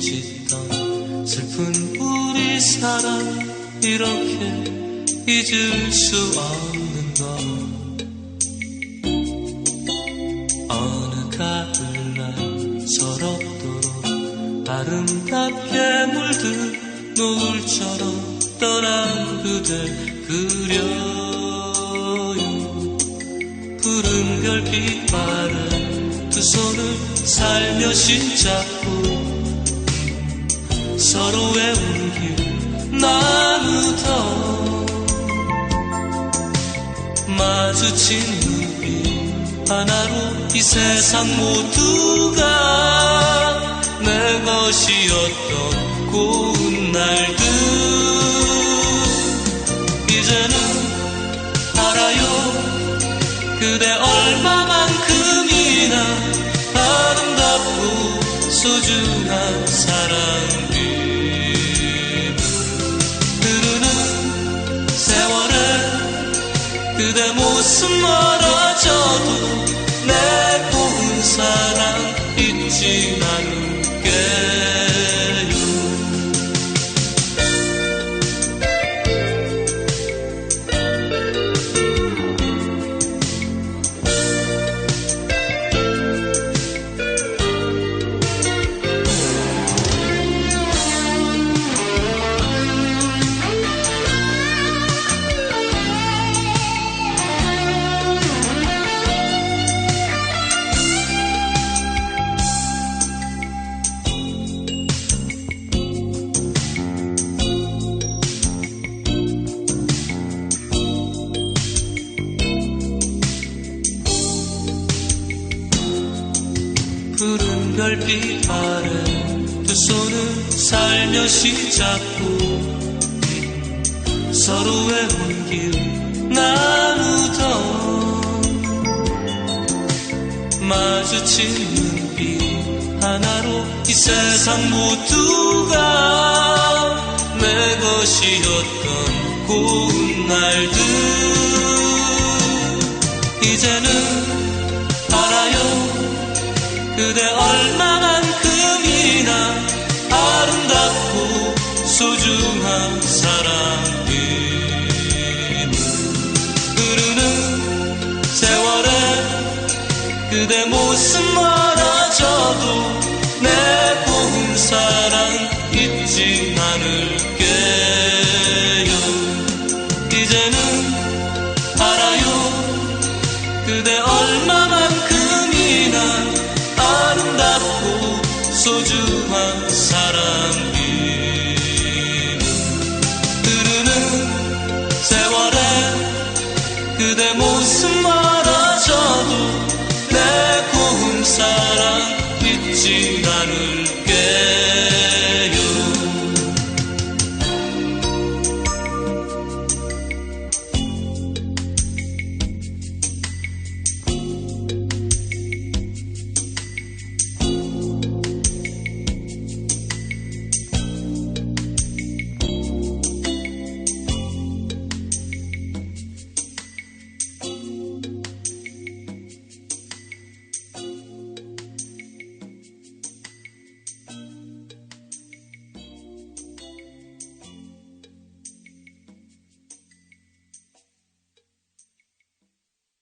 짓던 슬픈 우리 사랑 이렇게 잊을 수 없는 것 어느 가을날 서럽도록 아름답게 물든 노을처럼 떠난 그대 그려요. 푸른 별빛 아래 두 손을 살며시 잡고 서로의 온길 나누던 마주친 눈빛 하나로 이 세상 모두가 내 것이었던 고운 날들. 이제는 알아요. 그대 얼마 소중한 사랑들. 흐르는 세월에 그대 모습 멀어져도 내 고운 사랑 잊지 않을게 별빛 아래 두 손을 살며시 잡고 서로의 온길 나누던 마주친 눈빛 하나로 이 세상 모두가 내 것이었던 고운 날들. 이제는 그대 얼마만큼이나 아름답고 소중한 사랑임을 흐르는 세월에 그대 모습 잊지 않을